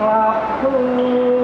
ครับคืน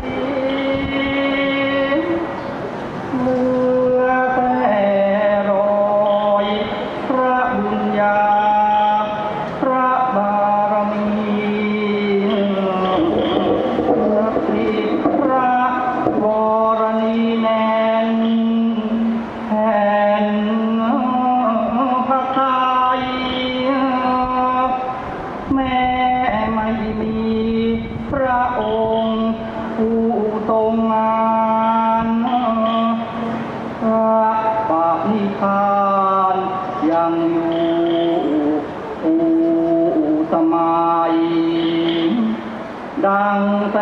Bye. ดังแส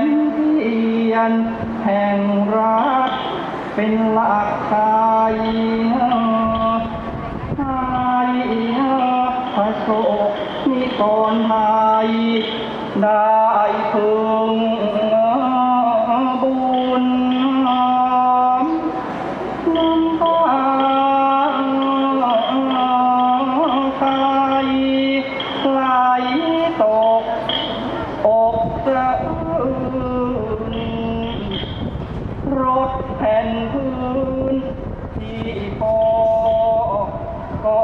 งเทียนแห่งรักเป็นหลักไทยไทยพระโศกนิกรไทยได้พึง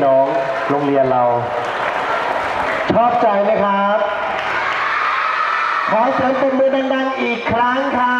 ่น้องโรงเรียนเรา ชอบใจไหมครับ ขอเสียงปรบมือดังๆอีกครั้งครับ